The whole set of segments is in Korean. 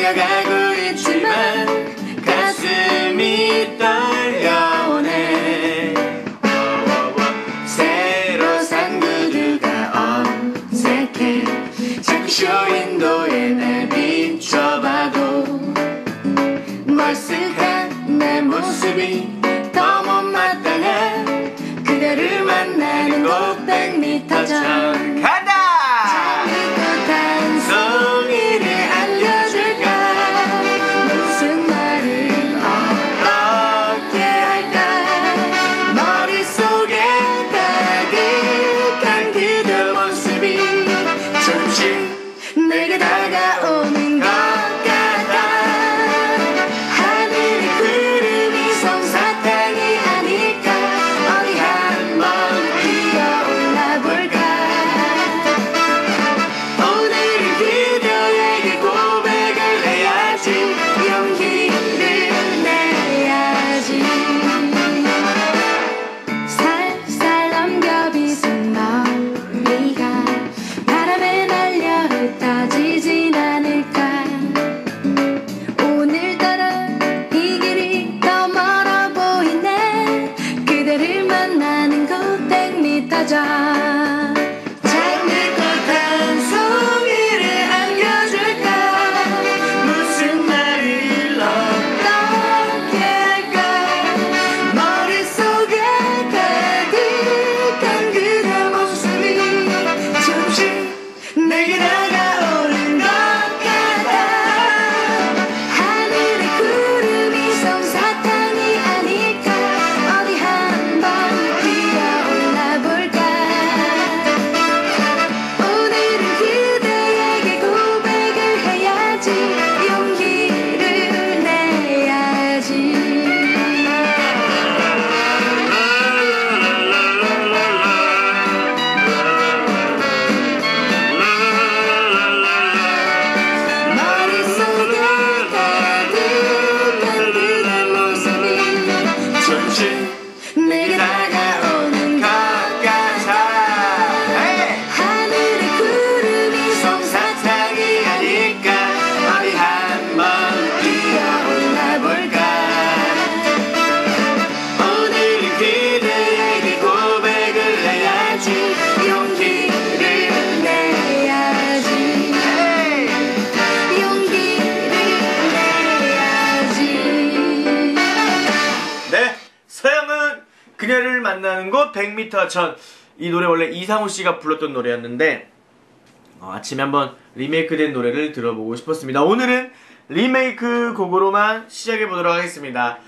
다가가고 있지만 가슴이 떨려오네. 새로 산 구두가 어색해. 자꾸 쇼이 만나는 곳 100m 전. 이 노래 원래 이상우 씨가 불렀던 노래였는데 어, 아침에 한번 리메이크된 노래를 들어보고 싶었습니다. 오늘은 리메이크 곡으로만 시작해 보도록 하겠습니다.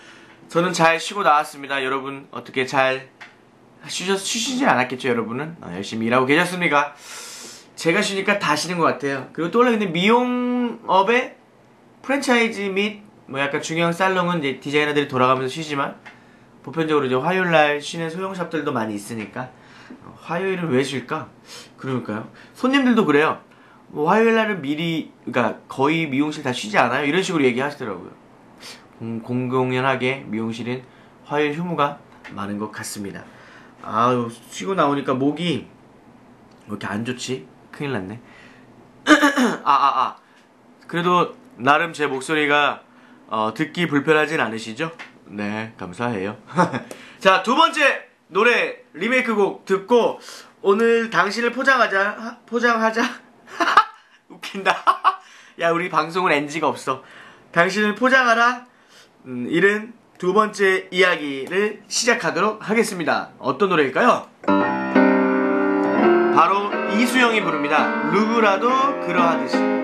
저는 잘 쉬고 나왔습니다. 여러분 어떻게 잘 쉬셨, 쉬시진 않았겠죠, 여러분은? 어, 열심히 일하고 계셨습니까? 제가 쉬니까 다 쉬는 것 같아요. 그리고 또 원래 근데 미용업의 프랜차이즈 및 뭐 약간 중요한 살롱은 이제 디자이너들이 돌아가면서 쉬지만 보편적으로 이제 화요일 날 쉬는 소형샵들도 많이 있으니까 어, 화요일은 왜 쉴까? 그러니까요. 손님들도 그래요. 뭐 화요일 날은 미리 그러니까 거의 미용실 다 쉬지 않아요. 이런 식으로 얘기하시더라고요. 공, 공공연하게 미용실은 화요일 휴무가 많은 것 같습니다. 아유 쉬고 나오니까 목이 왜 이렇게 안 좋지? 큰일 났네. 아, 아, 아. 그래도 나름 제 목소리가 어, 듣기 불편하진 않으시죠? 네, 감사해요. 자, 두 번째 노래 리메이크 곡 듣고 오늘 당신을 포장하자, 하- 포장하자. 웃긴다. 야, 우리 방송은 NG가 없어. 당신을 포장하라. 음, 이른 두 번째 이야기를 시작하도록 하겠습니다. 어떤 노래일까요? 바로 이수영이 부릅니다. 누구라도 그러하듯이.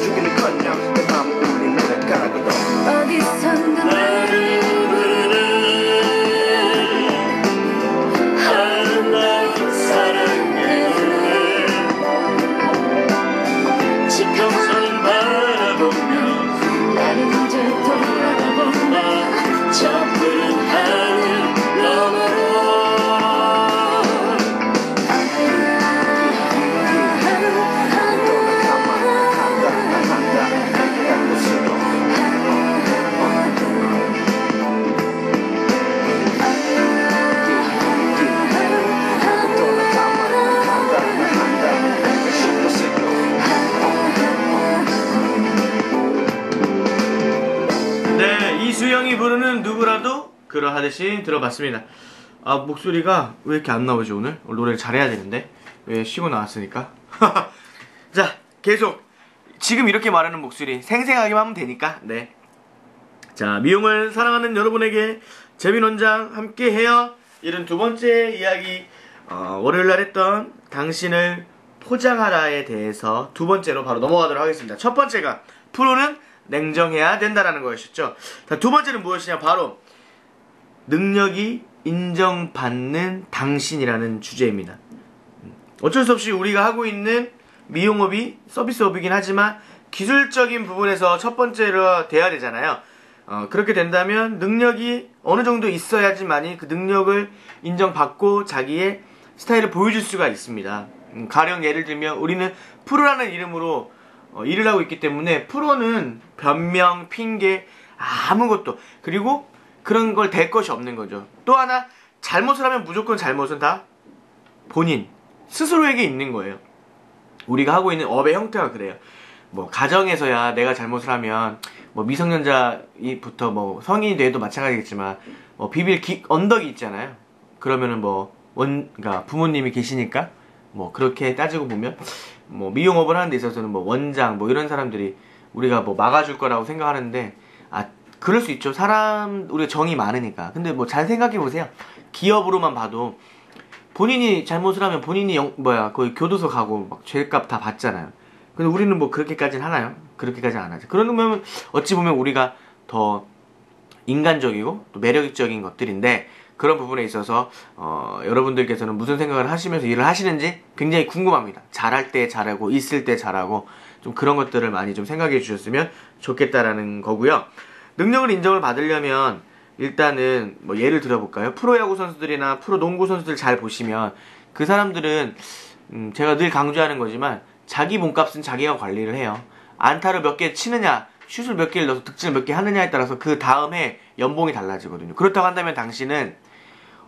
마음을 달래주기는커녕 내 마음을 울린 노래가라고도 어디선가 나를 하듯이 들어봤습니다. 아, 목소리가 왜 이렇게 안 나오지, 오늘? 노래를 잘해야 되는데. 왜 쉬고 나왔으니까. 자, 계속. 지금 이렇게 말하는 목소리 생생하게만 하면 되니까, 네. 자, 미용을 사랑하는 여러분에게 재민 원장 함께 해요. 이런 두 번째 이야기, 어, 월요일 날 했던 당신을 포장하라에 대해서 두 번째로 바로 넘어가도록 하겠습니다. 첫 번째가 프로는 냉정해야 된다라는 거였죠. 자, 두 번째는 무엇이냐? 바로 능력이 인정받는 당신이라는 주제입니다. 음, 어쩔 수 없이 우리가 하고 있는 미용업이 서비스업이긴 하지만 기술적인 부분에서 첫 번째로 돼야 되잖아요. 어, 그렇게 된다면 능력이 어느 정도 있어야지만이 그 능력을 인정받고 자기의 스타일을 보여줄 수가 있습니다. 음, 가령 예를 들면 우리는 프로라는 이름으로 어, 일을 하고 있기 때문에 프로는 변명, 핑계 아무것도 그리고 그런 걸 댈 것이 없는 거죠. 또 하나 잘못을 하면 무조건 잘못은 다 본인 스스로에게 있는 거예요. 우리가 하고 있는 업의 형태가 그래요. 뭐 가정에서야 내가 잘못을 하면 뭐 미성년자부터 뭐 성인이 돼도 마찬가지겠지만 뭐 비빌 기, 언덕이 있잖아요. 그러면은 뭐 원 그러니까 부모님이 계시니까 뭐 그렇게 따지고 보면 뭐 미용업을 하는 데 있어서는 뭐 원장 뭐 이런 사람들이 우리가 뭐 막아줄 거라고 생각하는데 아 그럴 수 있죠. 사람 우리가 정이 많으니까. 근데 뭐 잘 생각해 보세요. 기업으로만 봐도 본인이 잘못을 하면 본인이 영, 뭐야 거의 교도소 가고 막 죄값 다 받잖아요. 근데 우리는 뭐 그렇게까지는 하나요? 그렇게까지는 안 하죠. 그러면 어찌 보면 우리가 더 인간적이고 또 매력적인 것들인데 그런 부분에 있어서 어, 여러분들께서는 무슨 생각을 하시면서 일을 하시는지 굉장히 궁금합니다. 잘할 때 잘하고 있을 때 잘하고 좀 그런 것들을 많이 좀 생각해 주셨으면 좋겠다라는 거고요. 능력을 인정을 받으려면 일단은 뭐 예를 들어볼까요? 프로야구 선수들이나 프로 농구 선수들 잘 보시면 그 사람들은 음, 제가 늘 강조하는 거지만 자기 몸값은 자기가 관리를 해요. 안타를 몇 개 치느냐, 슛을 몇 개를 넣어서 득점을 몇 개 하느냐에 따라서 그 다음에 연봉이 달라지거든요. 그렇다고 한다면 당신은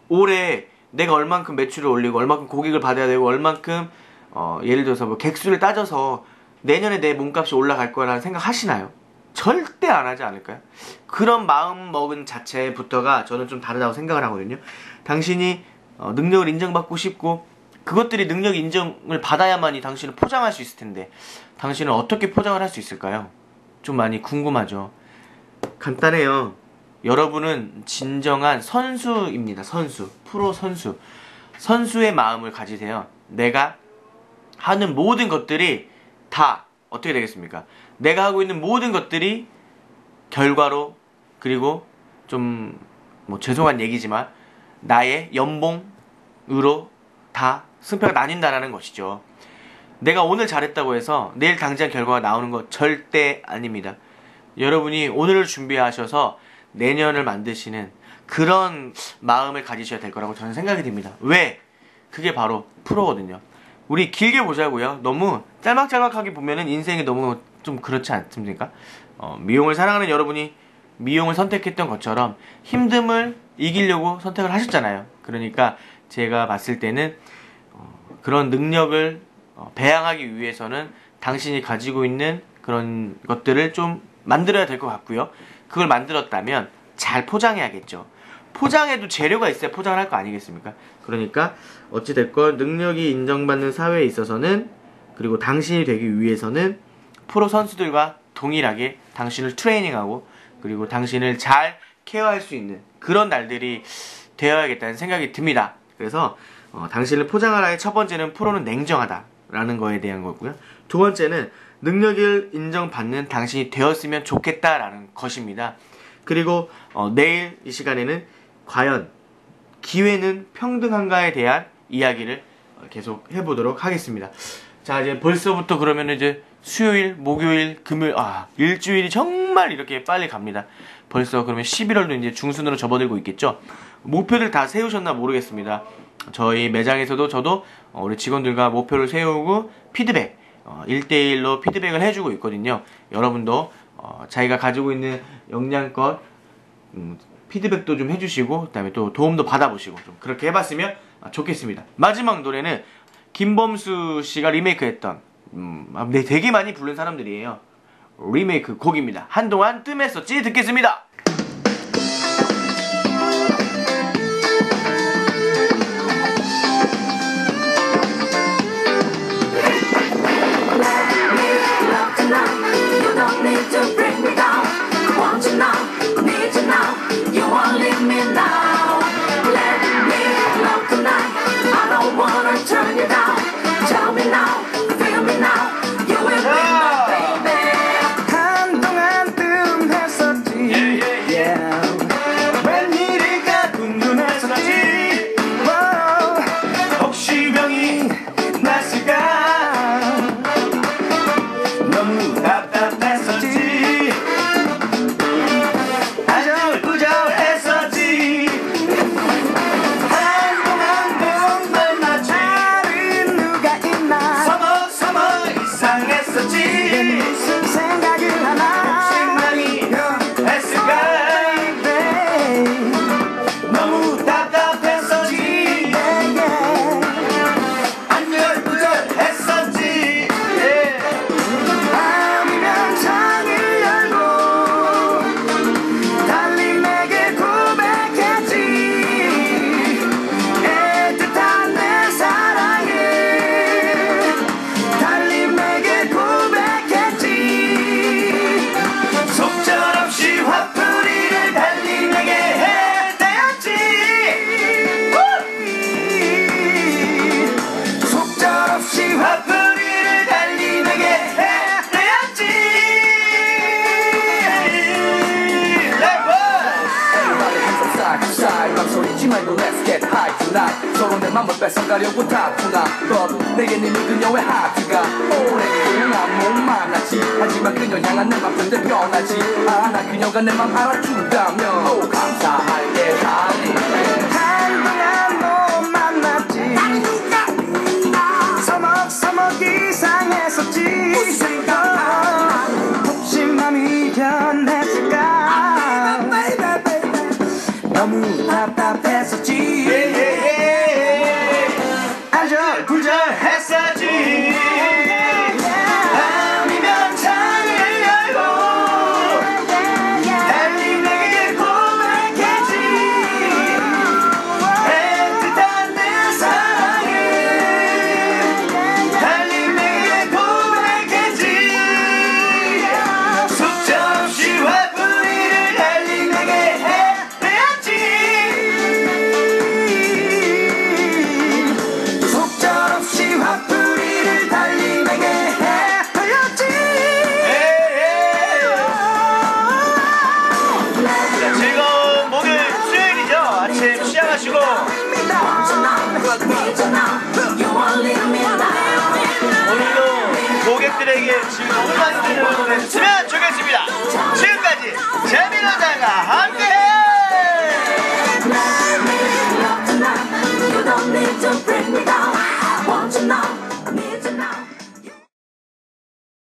올해 내가 얼만큼 매출을 올리고 얼만큼 고객을 받아야 되고 얼만큼 어, 예를 들어서 뭐 객수를 따져서 내년에 내 몸값이 올라갈 거라는 생각 하시나요? 절대 안 하지 않을까요? 그런 마음 먹은 자체부터가 저는 좀 다르다고 생각을 하거든요. 당신이 어, 능력을 인정받고 싶고 그것들이 능력 인정을 받아야만이 당신을 포장할 수 있을 텐데 당신은 어떻게 포장을 할 수 있을까요? 좀 많이 궁금하죠. 간단해요. 여러분은 진정한 선수입니다. 선수. 프로 선수. 선수의 마음을 가지세요. 내가 하는 모든 것들이 다 어떻게 되겠습니까? 내가 하고 있는 모든 것들이 결과로 그리고 좀 뭐 죄송한 얘기지만 나의 연봉으로 다 승패가 나뉜다라는 것이죠. 내가 오늘 잘했다고 해서 내일 당장 결과가 나오는 거 절대 아닙니다. 여러분이 오늘을 준비하셔서 내년을 만드시는 그런 마음을 가지셔야 될 거라고 저는 생각이 듭니다. 왜? 그게 바로 프로거든요. 우리 길게 보자고요. 너무 짤막짤막하게 보면은 인생이 너무 좀 그렇지 않습니까? 어, 미용을 사랑하는 여러분이 미용을 선택했던 것처럼 힘듦을 이기려고 선택을 하셨잖아요. 그러니까 제가 봤을 때는 어, 그런 능력을 어, 배양하기 위해서는 당신이 가지고 있는 그런 것들을 좀 만들어야 될 것 같고요. 그걸 만들었다면 잘 포장해야겠죠. 포장에도 재료가 있어야 포장을 할 거 아니겠습니까? 그러니까 어찌됐건 능력이 인정받는 사회에 있어서는 그리고 당신이 되기 위해서는 프로 선수들과 동일하게 당신을 트레이닝하고 그리고 당신을 잘 케어할 수 있는 그런 날들이 되어야겠다는 생각이 듭니다. 그래서 어, 당신을 포장하라의 첫 번째는 프로는 냉정하다라는 거에 대한 거고요. 두 번째는 능력을 인정받는 당신이 되었으면 좋겠다라는 것입니다. 그리고 어, 내일 이 시간에는 과연 기회는 평등한가에 대한 이야기를 어, 계속 해보도록 하겠습니다. 자, 이제 벌써부터 그러면 이제 수요일, 목요일, 금요일, 아, 일주일이 정말 이렇게 빨리 갑니다. 벌써 그러면 11월도 이제 중순으로 접어들고 있겠죠? 목표를 다 세우셨나 모르겠습니다. 저희 매장에서도 저도 어, 우리 직원들과 목표를 세우고 피드백, 어, 1대1로 피드백을 해주고 있거든요. 여러분도 어, 자기가 가지고 있는 역량껏 음, 피드백도 좀 해주시고 그다음에 또 도움도 받아보시고 좀 그렇게 해봤으면 아, 좋겠습니다. 마지막 노래는 김범수 씨가 리메이크했던 음, 아, 네, 되게 많이 부른 사람들이에요. 리메이크 곡입니다. 한동안 뜸했었지 듣겠습니다. 망설이지 말고 let's get high tonight. 서로 내 맘을 뺏어가려고 다투나. But 내게 있는 그녀의 하트가 오랫동안 못 만났지. 하지만 그녀 향한 내맘 근데 변하지. 않아 그녀가 내 맘 알아준다면. 오 감사할게 달리. 한동안